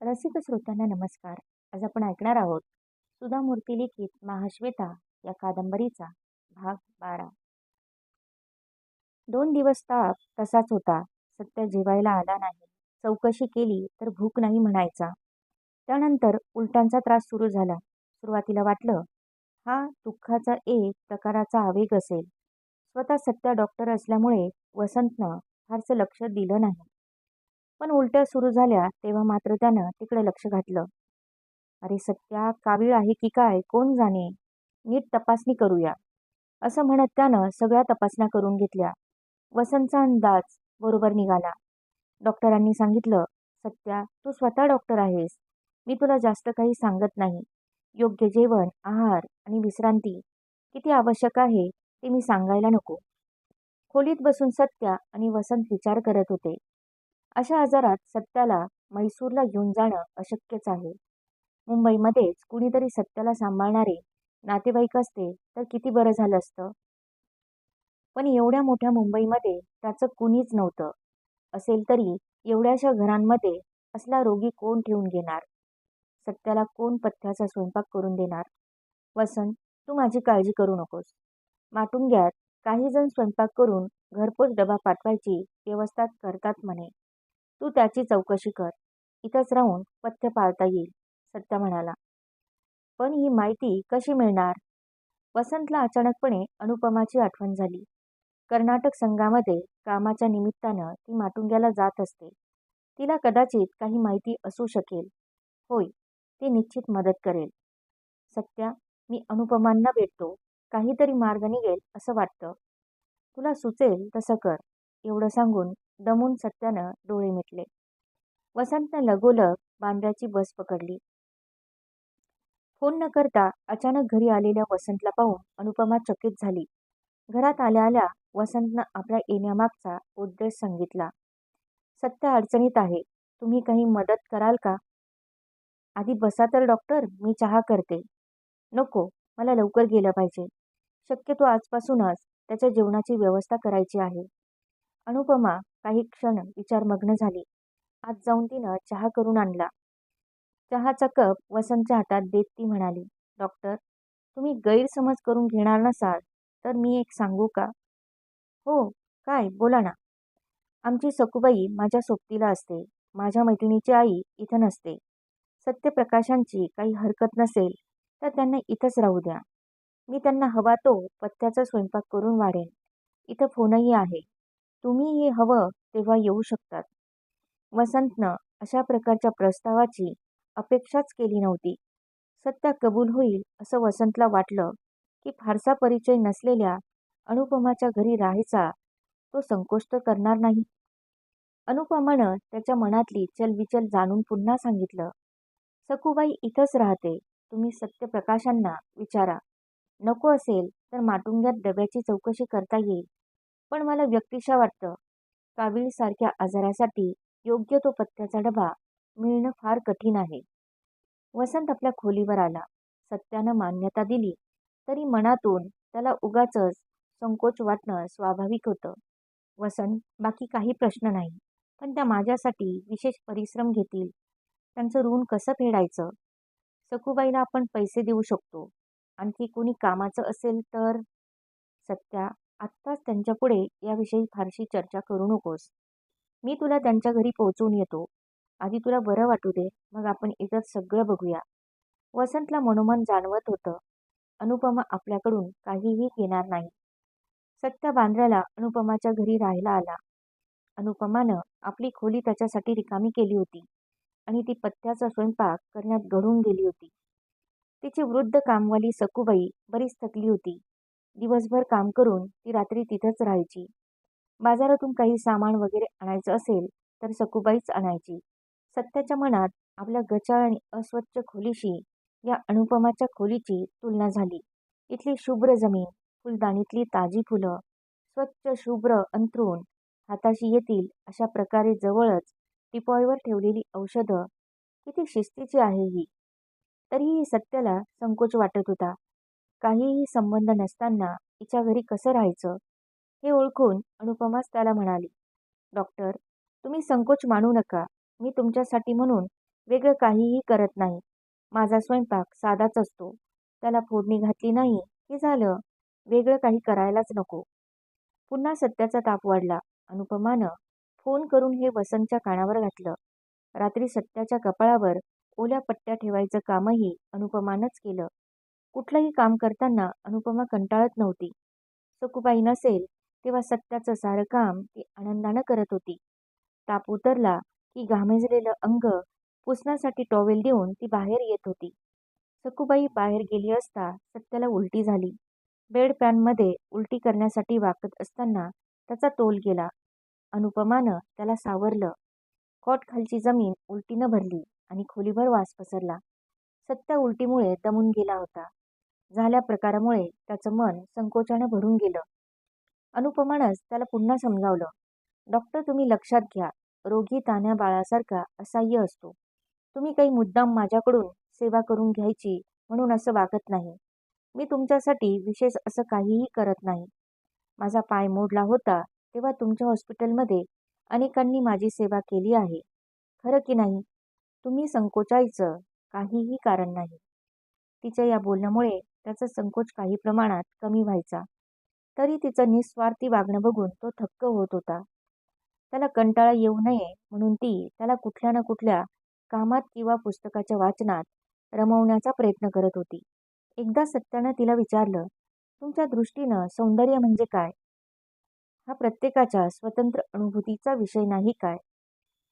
रसिक श्रोत्यांना नमस्कार. आज आपण ऐकणार आहोत सुधा मूर्ती लिखित महाश्वेता या कादंबरीचा भाग बारा. दोन दिवस ताप तसाच होता. सत्य जेवायला आला नाही. चौकशी केली तर भूक नाही म्हणायचा. त्यानंतर उलट्यांचा त्रास सुरू झाला. सुरुवातीला वाटलं हा दुःखाचा एक प्रकाराचा आवेग असेल. स्वतः सत्या डॉक्टर असल्यामुळे वसंतनं फारसं लक्ष दिलं नाही. पण उलट्या सुरू झाल्या तेव्हा मात्र त्यानं तिकडे लक्ष घातलं. अरे सत्या कावीळ आहे की काय? कोण जाणे? नीट तपासणी करूया. असं म्हणत त्यानं सगळ्या तपासण्या करून घेतल्या. वसंतचा अंदाज बरोबर निघाला. डॉक्टरांनी सांगितलं सत्या तू स्वतः डॉक्टर आहेस. मी तुला जास्त काही सांगत नाही. योग्य जेवण आहार आणि विश्रांती किती आवश्यक आहे ते मी सांगायला नको. खोलीत बसून सत्या आणि वसंत विचार करत होते. अशा आजारात सत्याला म्हैसूरला घेऊन जाणं अशक्यच आहे. मुंबईमध्येच कुणीतरी सत्याला सांभाळणारे नातेवाईक असते तर किती बरं झालं असतं? पण एवढ्या मोठ्या मुंबईमध्ये त्याचं कुणीच नव्हतं. असेल तरी एवढ्याशा घरांमध्ये असला रोगी कोण ठेवून घेणार? सत्याला कोण पथ्याचा स्वयंपाक करून देणार? वसंत तू माझी काळजी करू नकोस. माटुंग्यात काही जण स्वयंपाक करून घरपोच डबा पाठवायची व्यवस्था करतात म्हणे. तू त्याची चौकशी कर. इथंच राहून पथ्य पाळता येईल सत्या म्हणाला. पण ही माहिती कशी मिळणार? वसंतला अचानकपणे अनुपमाची आठवण झाली. कर्नाटक संघामध्ये कामाच्या निमित्तानं ती माटुंग्याला जात असते. तिला कदाचित काही माहिती असू शकेल. होय ती निश्चित मदत करेल. सत्या मी अनुपमांना भेटतो. काहीतरी मार्ग निघेल असं वाटतं. तुला सुचेल तसं कर एवढं सांगून दमून सत्यानं डोळे मिटले. वसंतनं लगोलग बांद्र्याची बस पकडली. फोन न करता अचानक घरी आलेल्या वसंतला पाहून अनुपमा चकित झाली. घरात आल्या आल्या वसंतनं आपल्या येण्यामागचा उद्देश सांगितला. सत्य अडचणीत आहे. तुम्ही काही मदत कराल का? आधी बसा तर डॉक्टर. मी चहा करते. नको. मला लवकर गेलं पाहिजे. शक्यतो आजपासूनच त्याच्या जेवणाची व्यवस्था करायची आहे. अनुपमा काही क्षण विचारमग्न झाली. आज जाऊन तिनं चहा करून आणला. चहाचा कप वसंतच्या हातात देत ती म्हणाली डॉक्टर तुम्ही गैरसमज करून घेणार नसाल तर मी एक सांगू का? हो काय? बोला ना. आमची सकुबाई माझ्या सोबतीला असते. माझ्या मैत्रिणीची आई इथं नसते. सत्यप्रकाशांची काही हरकत नसेल तर त्यांना इथंच राहू द्या. मी त्यांना हवा तो पत्त्याचा स्वयंपाक करून वाढेन. इथं फोनही आहे. तुम्ही हे हवं तेव्हा येऊ शकतात. वसंतनं अशा प्रकारच्या प्रस्तावाची अपेक्षाच केली नव्हती. सत्या कबूल होईल असं वसंतला वाटलं की फारसा परिचय नसलेल्या अनुपमाच्या घरी राहायचा तो संकोच तर करणार नाही. अनुपमानं त्याच्या मनातली चलविचल जाणून पुन्हा सांगितलं सखूबाई इथंच राहते. तुम्ही सत्यप्रकाशांना विचारा. नको असेल तर माटुंग्यात डब्याची चौकशी करता येईल. पण मला व्यक्तिशा वाटतं कावीळसारख्या आजारासाठी योग्य तो पत्त्याचा डबा मिळणं फार कठीण आहे. वसंत आपल्या खोलीवर आला. सत्यानं मान्यता दिली तरी मनातून त्याला उगाच संकोच वाटणं स्वाभाविक होतं. वसंत बाकी काही प्रश्न नाही पण त्या माझ्यासाठी विशेष परिश्रम घेतील. त्यांचं ऋण कसं फेडायचं? सखूबाईला आपण पैसे देऊ शकतो. आणखी कोणी कामाचं असेल तर? सत्या आत्ताच त्यांच्यापुढे याविषयी फारशी चर्चा करू नकोस. मी तुला त्यांच्या घरी पोहोचवून येतो. आधी तुला बरं वाटू दे मग आपण इतर सगळं बघूया. वसंतला मनोमन जाणवत होतं अनुपमा आपल्याकडून काहीही घेणार नाही. सत्या बांद्र्याला अनुपमाच्या घरी राहायला आला. अनुपमानं आपली खोली त्याच्यासाठी रिकामी केली होती आणि ती पथ्याचा स्वयंपाक करण्यात घडून गेली होती. तिची वृद्ध कामवाली सखूबाई बरीच थकली होती. दिवसभर काम करून ती रात्री तिथंच राहायची. बाजारातून काही सामान वगैरे आणायचं असेल तर सकुबाईच आणायची. सत्याच्या मनात आपल्या गचाळ आणि अस्वच्छ खोलीशी या अनुपमाच्या खोलीची तुलना झाली. इथली शुभ्र जमीन फुलदाणीतली ताजी फुलं स्वच्छ शुभ्र अंतरून हाताशी येतील अशा प्रकारे जवळच टिपॉयवर ठेवलेली औषधं किती शिस्तीची आहे ही. तरीही सत्याला संकोच वाटत होता. काहीही संबंध नसताना तिच्या घरी कसं राहायचं? हे ओळखून अनुपमाच त्याला म्हणाली डॉक्टर तुम्ही संकोच मानू नका. मी तुमच्यासाठी म्हणून वेगळं काहीही करत नाही. माझा स्वयंपाक साधाच असतो. त्याला फोडणी घातली नाही की झालं? वेगळं काही करायलाच नको. पुन्हा सत्याचा ताप वाढला. अनुपमानं फोन करून हे वसंतच्या कानावर घातलं. रात्री सत्याच्या कपाळावर ओल्या पट्ट्या ठेवायचं कामही अनुपमानंच केलं. कुठलंही काम करताना अनुपमा कंटाळत नव्हती. सकुबाई नसेल तेव्हा सत्याचं सारं काम ती आनंदानं करत होती. ताप उतरला की घामेजलेलं अंग पुसण्यासाठी टॉवेल देऊन ती बाहेर येत होती. सकुबाई बाहेर गेली असता सत्याला उलटी झाली. बेड पॅनमध्ये उलटी करण्यासाठी वाकत असताना त्याचा तोल गेला. अनुपमानं त्याला सावरलं. कॉट खालची जमीन उलटीनं भरली आणि खोलीभर वास पसरला. सत्या उलटीमुळे दमून गेला होता. झाल्या प्रकारामुळे त्याचं मन संकोचानं भरून गेलं. अनुपमानंच त्याला पुन्हा समजावलं डॉक्टर तुम्ही लक्षात घ्या रोगी तान्या बाळासारखा असह्य असतो. तुम्ही काही मुद्दाम माझ्याकडून सेवा करून घ्यायची म्हणून असं वागत नाही. मी तुमच्यासाठी विशेष असं काहीही करत नाही. माझा पाय मोडला होता तेव्हा तुमच्या हॉस्पिटलमध्ये अनेकांनी माझी सेवा केली आहे. खरं की नाही? तुम्ही संकोचायचं काहीही कारण नाही. तिच्या या बोलण्यामुळे त्याचा संकोच काही प्रमाणात कमी व्हायचा. तरी तिचं निस्वार्थी वागणं बघून तो थक्क होत होता. त्याला कंटाळा येऊ नये म्हणून ती त्याला कुठल्या ना कुठल्या कामात किंवा पुस्तकाच्या वाचनात रमवण्याचा प्रयत्न करत होती. एकदा सत्यानं तिला विचारलं तुमच्या दृष्टीनं सौंदर्य म्हणजे काय? हा प्रत्येकाच्या स्वतंत्र अनुभूतीचा विषय नाही काय?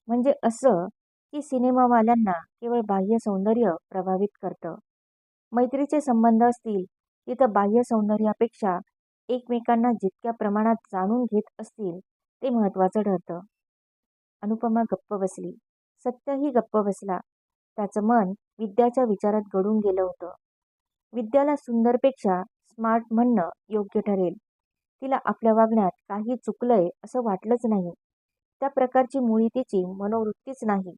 म्हणजे असं की सिनेमावाल्यांना केवळ बाह्य सौंदर्य प्रभावित करतं. मैत्रीचे संबंध असतील तिथं बाह्य सौंदर्यापेक्षा एकमेकांना जितक्या प्रमाणात जाणून घेत असतील ते महत्त्वाचं ठरतं. अनुपमा गप्प बसली. सत्यही गप्प बसला. त्याचं मन विद्याच्या विचारात गडून गेलं होतं. विद्याला सुंदरपेक्षा स्मार्ट म्हणणं योग्य ठरेल. तिला आपल्या वागण्यात काही चुकलंय असं वाटलंच नाही. त्या प्रकारची मुळी तिची मनोवृत्तीच नाही.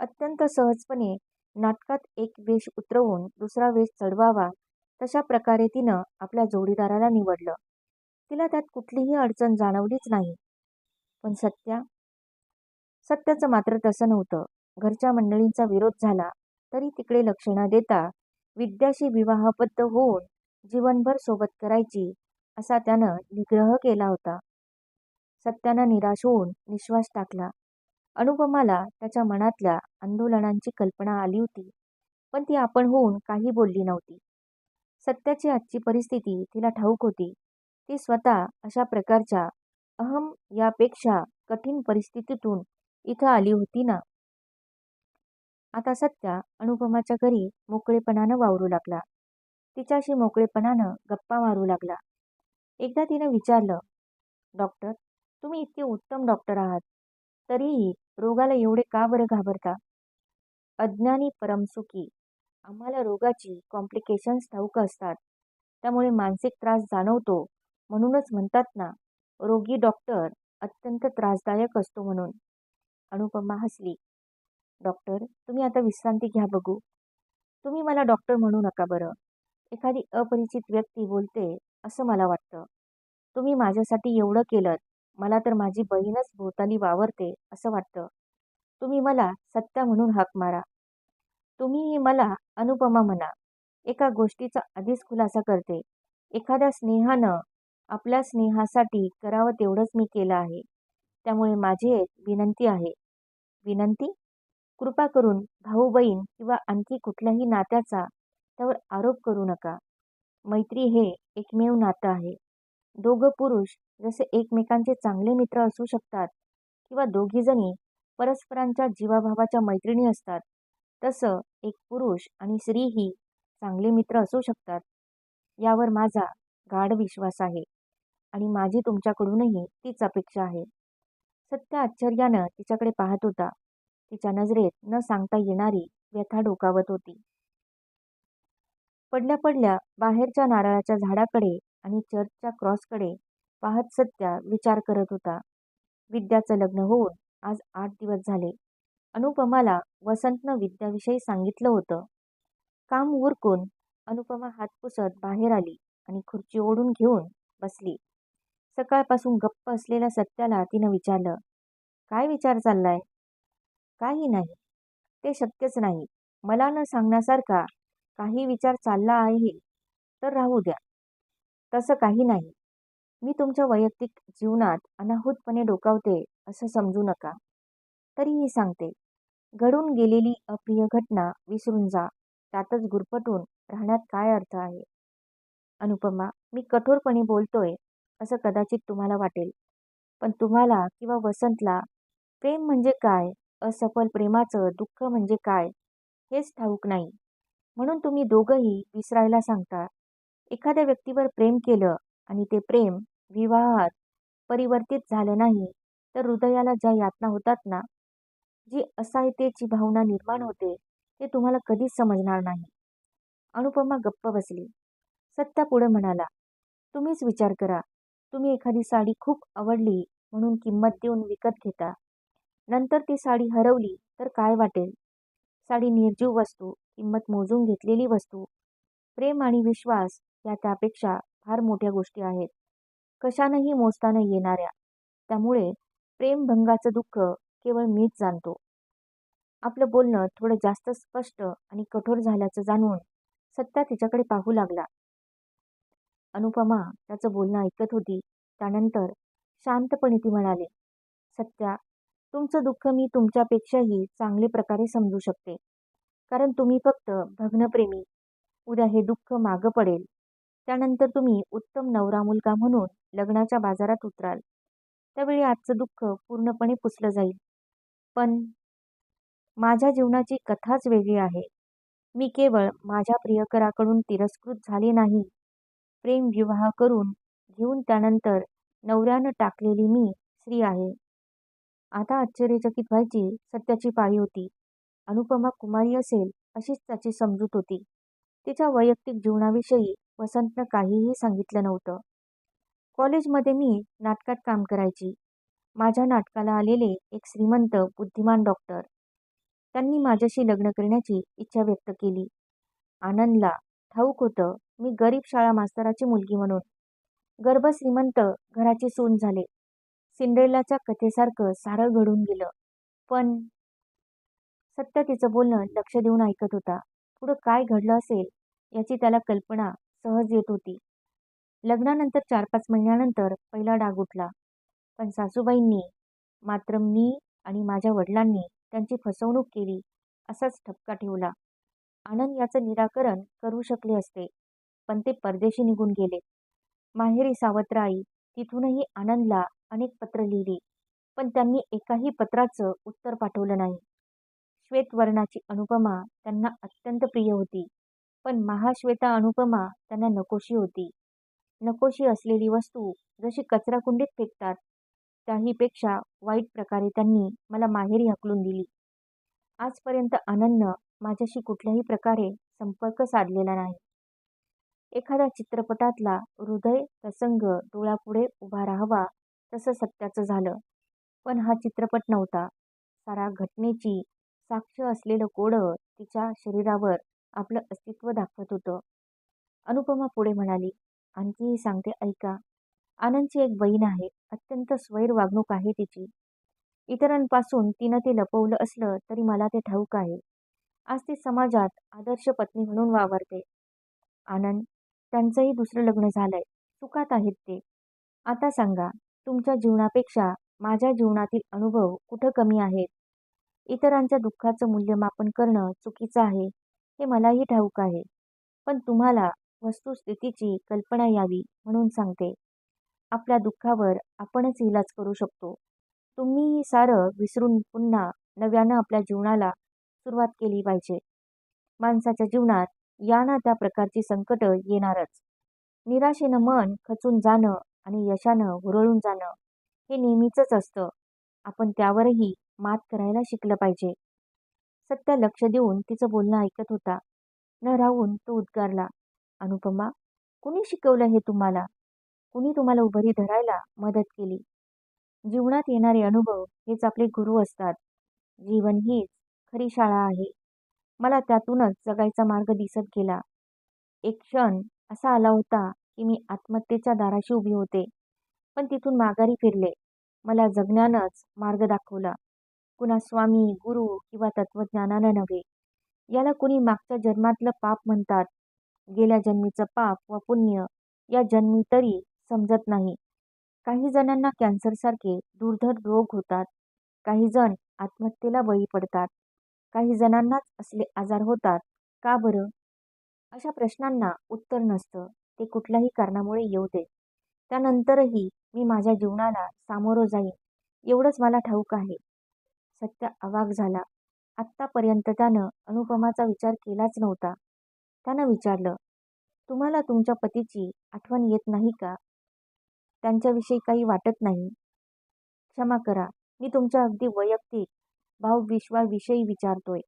अत्यंत सहजपणे नाटकात एक वेष उतरवून दुसरा वेष चढवावा तशा प्रकारे तिनं आपल्या जोडीदाराला निवडलं. तिला त्यात कुठलीही अडचण जाणवलीच नाही. पण सत्या सत्याचं मात्र तसं नव्हतं. घरच्या मंडळींचा विरोध झाला तरी तिकडे लक्ष न देता विद्याशी विवाहबद्ध होऊन जीवनभर सोबत करायची असा त्यानं निग्रह केला होता. सत्यानं निराश होऊन निश्वास टाकला. अनुपमाला त्याच्या मनातल्या आंदोलनांची कल्पना आली होती पण ती आपण होऊन काही बोलली नव्हती. सत्याची आजची परिस्थिती तिला ठाऊक होती. ती स्वतः अशा प्रकारच्या अहम यापेक्षा कठीण परिस्थितीतून इथं आली होती ना? आता सत्या अनुपमाच्या घरी मोकळेपणानं वावरू लागला. तिच्याशी मोकळेपणानं गप्पा मारू लागला. एकदा तिनं विचारलं डॉक्टर तुम्ही इतके उत्तम डॉक्टर आहात. तरीही रोगाला एवढे का बरं घाबरता? अज्ञानी परमसुखी आम्हाला रोगाची कॉम्प्लिकेशन्स ठाऊक असतात. त्यामुळे मानसिक त्रास जाणवतो म्हणूनच म्हणतात ना रोगी डॉक्टर अत्यंत त्रासदायक असतो म्हणून. अनुपमा हसली. डॉक्टर तुम्ही आता विश्रांती घ्या बघू. तुम्ही मला डॉक्टर म्हणू नका बरं. एखादी अपरिचित व्यक्ती बोलते असं मला वाटतं. तुम्ही माझ्यासाठी एवढं केलं मला तर माझी बहीणच भोवताली वावरते असं वाटतं. तुम्ही मला सत्या म्हणून हाक मारा. तुम्ही मला अनुपमा म्हणा. एका गोष्टीचा आधीच खुलासा करते. एखाद्या स्नेहानं आपल्या स्नेहासाठी करावं तेवढंच मी केलं आहे. त्यामुळे माझी एक विनंती आहे. विनंती? कृपा करून भाऊ बहीण किंवा आणखी कुठल्याही नात्याचा त्यावर आरोप करू नका. मैत्री हे एकमेव नातं आहे. दोघं पुरुष जसे एकमेकांचे चांगले मित्र असू शकतात किंवा दोघीजणी परस्परांच्या जीवाभावाच्या मैत्रिणी असतात तसं एक पुरुष आणि स्त्रीही चांगले मित्र असू शकतात. यावर माझा गाढ विश्वास आहे आणि माझी तुमच्याकडूनही तीच अपेक्षा आहे. सत्य आश्चर्यानं तिच्याकडे पाहत होता. तिच्या नजरेत न सांगता येणारी व्यथा डोकावत होती. पडल्या पडल्या बाहेरच्या नारळाच्या झाडाकडे आणि चर्चच्या क्रॉसकडे पाहत सत्या विचार करत होता. विद्याचं लग्न होऊन आज आठ दिवस झाले. अनुपमाला वसंतनं विद्याविषयी सांगितलं होतं. काम उरकून अनुपमा हात पुसत बाहेर आली आणि खुर्ची ओढून घेऊन बसली. सकाळपासून गप्प असलेल्या सत्याला तिनं विचारलं काय विचार चाललाय? काही नाही. ते शक्यच नाही. मला न सांगण्यासारखा काही विचार चालला आहे. तर राहू द्या. तसं काही नाही. मी तुमच्या वैयक्तिक जीवनात अनाहूतपणे डोकावते असं समजू नका. तरीही सांगते घडून गेलेली अप्रिय घटना विसरून जा त्यातच गुरफटून राहण्यात काय अर्थ आहे? अनुपमा मी कठोरपणे बोलतोय असं कदाचित तुम्हाला वाटेल. पण तुम्हाला किंवा वसंतला प्रेम म्हणजे काय असफल प्रेमाचं दुःख म्हणजे काय हेच ठाऊक नाही. म्हणून तुम्ही दोघंही विसरायला सांगता. एखाद्या व्यक्तीवर प्रेम केलं आणि ते प्रेम विवाहात परिवर्तित झालं नाही तर हृदयाला ज्या यातना होतात ना जी असहायतेची भावना निर्माण होते ते तुम्हाला कधीच समजणार नाही. अनुपमा गप्प बसली. सत्या पुढे म्हणाला तुम्हीच विचार करा. तुम्ही एखादी साडी खूप आवडली म्हणून किंमत देऊन विकत घेता. नंतर ती साडी हरवली तर काय वाटेल? साडी निर्जीव वस्तू किंमत मोजून घेतलेली वस्तू. प्रेम आणि विश्वास या त्यापेक्षा फार मोठ्या गोष्टी आहेत. कशानंही मोजता न येणाऱ्या. त्यामुळे प्रेमभंगाचं दुःख केवळ मीच जाणतो. आपलं बोलणं थोडं जास्त स्पष्ट आणि कठोर झाल्याचं जाणून सत्या तिच्याकडे पाहू लागला. अनुपमा त्याचं बोलणं ऐकत होती. त्यानंतर शांतपणे ती म्हणाली सत्या तुमचं दुःख मी तुमच्यापेक्षाही चांगले प्रकारे समजू शकते. कारण तुम्ही फक्त भग्नप्रेमी. उद्या हे दुःख मागं पडेल. त्यानंतर तुम्ही उत्तम नवरा मुलगा म्हणून लग्नाच्या बाजारात उतराल. त्यावेळी आजचं दुःख पूर्णपणे पुसलं जाईल. पण माझ्या जीवनाची कथाच वेगळी आहे. मी केवळ माझ्या प्रियकराकडून तिरस्कृत झाले नाही. प्रेम विवाह करून घेऊन त्यानंतर नवऱ्यानं टाकलेली मी स्त्री आहे. आता आश्चर्यचकित व्हायची सत्याची पाळी होती. अनुपमा कुमारी असेल अशीच त्याची समजूत होती. तिच्या वैयक्तिक जीवनाविषयी वसंतनं काहीही सांगितलं नव्हतं. कॉलेजमध्ये मी नाटकात काम करायची. माझ्या नाटकाला आलेले एक श्रीमंत बुद्धिमान डॉक्टर. त्यांनी माझ्याशी लग्न करण्याची इच्छा व्यक्त केली. आनंदला ठाऊक होतं मी गरीब शाळा मास्तराची मुलगी म्हणून. गर्भ श्रीमंत घराची सून झाले. सिंड्रेलाच्या कथेसारखं सारं घडून गेलं. पण सत्य तिचं बोलणं लक्ष देऊन ऐकत होता. पुढं काय घडलं असेल याची त्याला कल्पना सहज येत होती. लग्नानंतर चार पाच महिन्यानंतर पहिला डाग उठला. पण सासूबाईंनी मात्र मी आणि माझ्या वडिलांनी त्यांची फसवणूक केली असाच ठपका ठेवला. आनंद याचं निराकरण करू शकले असते पण ते परदेशी निघून गेले. माहेरी सावत्र आई तिथूनही आनंदला अनेक पत्र लिहिली पण त्यांनी एकाही पत्राचं उत्तर पाठवलं नाही. श्वेतवर्णाची अनुपमा त्यांना अत्यंत प्रिय होती. पण महाश्वेता अनुपमा त्यांना नकोशी होती. नकोशी असलेली वस्तू जशी कचराकुंडीत फेकतात त्याहीपेक्षा वाईट प्रकारे त्यांनी मला माहेरी हकलून दिली. आजपर्यंत आनंदनं माझ्याशी कुठल्याही प्रकारे संपर्क साधलेला नाही. एखाद्या चित्रपटातला हृदय प्रसंग डोळ्यापुढे उभा राहावा तसं सत्याचं झालं. पण हा चित्रपट नव्हता. सारा घटनेची साक्ष असलेलं कोडं तिच्या शरीरावर आपलं अस्तित्व दाखवत होतं. अनुपमा पुढे म्हणाली आणखीही सांगते ऐका. आनंदची एक बहीण आहे. अत्यंत स्वैर वागणूक आहे तिची. इतरांपासून तिनं ते लपवलं असलं तरी मला ते ठाऊक आहे. आज ती समाजात आदर्श पत्नी म्हणून वावरते. आनंद त्यांचंही दुसरं लग्न झालंय. सुखात आहेत ते. आता सांगा तुमच्या जीवनापेक्षा माझ्या जीवनातील अनुभव कुठं कमी आहेत? इतरांच्या दुःखाचं मूल्यमापन करणं चुकीचं आहे. हे मलाही ठाऊक आहे. पण तुम्हाला वस्तुस्थितीची कल्पना यावी म्हणून सांगते. आपल्या दुःखावर आपणच इलाज करू शकतो. तुम्हीही सारं विसरून पुन्हा नव्यानं आपल्या जीवनाला सुरुवात केली पाहिजे. माणसाच्या जीवनात या ना त्या प्रकारची संकट येणारच. निराशेनं मन खचून जाणं आणि यशानं हुरळून जाणं हे नेहमीच असतं. आपण त्यावरही मात करायला शिकलं पाहिजे. सत्या लक्ष देऊन तिचं बोलणं ऐकत होता. न राहून तो उद्गारला अनुपमा कुणी शिकवलं हे तुम्हाला? कुणी तुम्हाला उभारी धरायला मदत केली? जीवनात येणारे अनुभव हेच आपले गुरु असतात. जीवन हीच खरी शाळा आहे. मला त्यातूनच जगायचा मार्ग दिसत गेला. एक क्षण असा आला होता की मी आत्महत्येच्या दाराशी उभी होते. पण तिथून माघारी फिरले. मला जगण्यानंच मार्ग दाखवला. कुणा स्वामी गुरु किंवा तत्वज्ञानानं नव्हे. याला कुणी मागच्या जन्मातलं पाप म्हणतात. गेल्या जन्मीचं पाप व पुण्य या जन्मी तरी समजत नाही. काही जणांना कॅन्सरसारखे दुर्धर रोग होतात. काही जण आत्महत्येला बळी पडतात. काही जणांनाच असले आजार होतात. का बरं? अशा प्रश्नांना उत्तर नसतं. ते कुठल्याही कारणामुळे येऊ दे त्यानंतरही मी माझ्या जीवनाला सामोरं जाईन. एवढंच मला ठाऊक आहे. सत्य अवाक झाला. आत्तापर्यंत त्यानं अनुपमाचा विचार केलाच नव्हता. त्यानं विचारलं तुम्हाला तुमच्या पतीची आठवण येत नाही का? त्यांच्याविषयी काही वाटत नाही. क्षमा करा. मी तुमच्या अगदी वैयक्तिक भावविश्वाविषयी विचारतोय.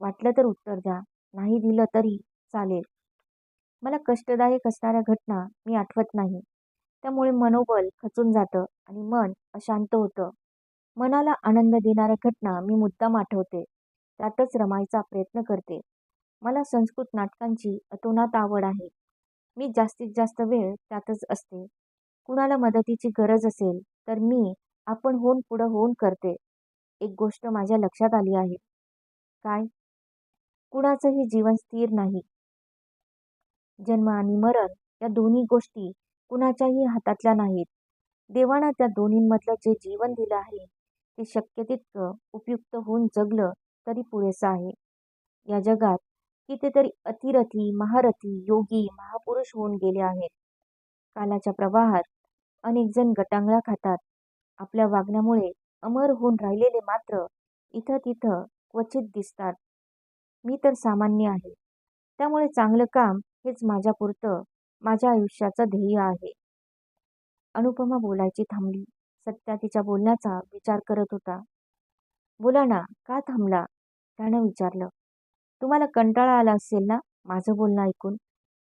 वाटलं तर उत्तर द्या. नाही दिलं तरी चालेल. मला कष्टदायक असणाऱ्या घटना मी आठवत नाही. त्यामुळे मनोबल खचून जातं आणि मन अशांत होतं. मनाला आनंद देणाऱ्या घटना मी मुद्दाम आठवते. त्यातच रमायचा प्रयत्न करते. मला संस्कृत नाटकांची अतोनात आवड आहे. मी जास्तीत जास्त वेळ त्यातच असते. कुणाला मदतीची गरज असेल तर मी आपण होऊन पुढं होऊन करते. एक गोष्ट माझ्या लक्षात आली आहे. काय? कुणाचंही जीवन स्थिर नाही. जन्म आणि मरण या दोन्ही गोष्टी कुणाच्याही हातातल्या नाहीत. देवानं त्या दोन्हींमधलं जे जीवन दिलं आहे ते शक्य तितकं उपयुक्त होऊन जगलं तरी पुरेसं आहे. या जगात कितीतरी अतिरथी महारथी योगी महापुरुष होऊन गेले आहेत. कालाच्या प्रवाहात अनेक जण गटांगळा खातात. आपल्या वागण्यामुळे अमर होऊन राहिलेले मात्र इथं तिथं क्वचित दिसतात. मी तर सामान्य आहे. त्यामुळे चांगलं काम हेच माझ्यापुरतं माझ्या आयुष्याचं ध्येय आहे. अनुपमा बोलायची थांबली. सत्या तिच्या बोलण्याचा विचार करत होता. बोला ना का थांबला? त्यानं विचारलं. तुम्हाला कंटाळा आला असेल ना माझं बोलणं ऐकून?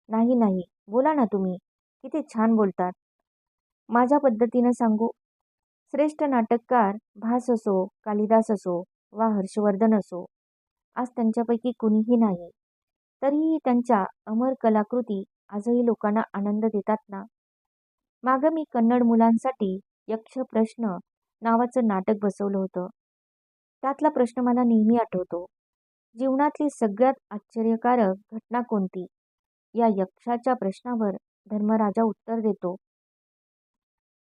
नाही नाही. बोला ना तुम्ही. किती छान बोलतात. माझ्या पद्धतीनं सांगू. श्रेष्ठ नाटककार भास असो कालिदास असो वा हर्षवर्धन असो आज त्यांच्यापैकी कुणीही नाही. तरीही त्यांच्या अमर कलाकृती आजही लोकांना आनंद देतात ना? मागं मी कन्नड मुलांसाठी यक्ष प्रश्न नावाचं नाटक बसवलं होतं. त्यातला प्रश्न मला नेहमी आठवतो. जीवनातली सगळ्यात आश्चर्यकारक घटना कोणती? या यक्षाच्या प्रश्नावर धर्मराजा उत्तर देतो.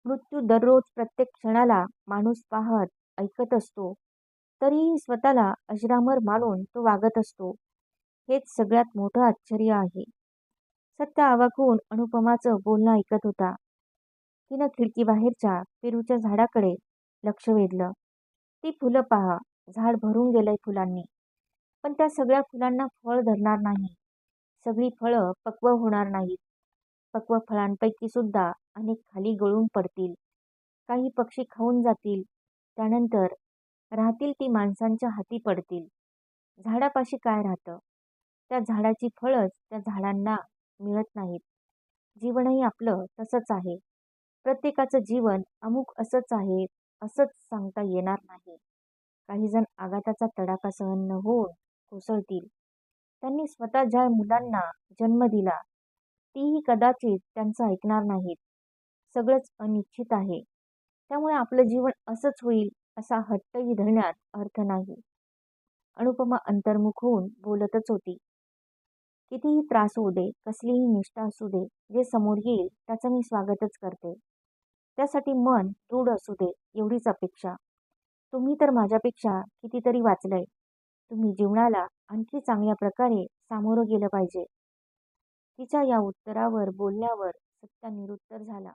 मृत्यू दररोज प्रत्येक क्षणाला माणूस पाहत ऐकत असतो. तरीही स्वतःला अजरामर मानून तो वागत असतो. हेच सगळ्यात मोठं आश्चर्य आहे. सत्य आवाकून अनुपमाचं बोलणं ऐकत होता. तिनं खिडकीबाहेरच्या पेरूच्या झाडाकडे लक्ष वेधलं. ती फुलं पहा झाड भरून गेलंय फुलांनी. पण त्या सगळ्या फुलांना फळ धरणार नाही. सगळी फळं पक्व होणार नाहीत. पक्व फळांपैकी सुद्धा अनेक खाली गळून पडतील. काही पक्षी खाऊन जातील. त्यानंतर राहतील ती माणसांच्या हाती पडतील. झाडापाशी काय राहतं? त्या झाडाची फळंच त्या झाडांना मिळत नाहीत. जीवनही आपलं तसंच आहे. प्रत्येकाचं जीवन अमुक असंच आहे असंच सांगता येणार नाही. काही जण आघाताचा तडाखा सहन न होऊन कोसळतील. त्यांनी स्वतः ज्या मुलांना जन्म दिला तीही कदाचित त्यांचं ऐकणार नाहीत. सगळंच अनिश्चित आहे. त्यामुळे आपलं जीवन असंच होईल असा हट्टही धरण्यात अर्थ नाही. अनुपमा अंतर्मुख होऊन बोलतच होती. कितीही त्रास होऊ दे कसलीही निष्ठा असू दे जे समोर येईल त्याचं मी स्वागतच करते. त्यासाठी मन दृढ असू दे एवढीच अपेक्षा. तुम्ही तर माझ्यापेक्षा कितीतरी वाचलंय. तुम्ही जीवनाला आणखी चांगल्या प्रकारे सामोरं गेलं पाहिजे. तिच्या या उत्तरावर बोलण्यावर सत्या निरुत्तर झाला.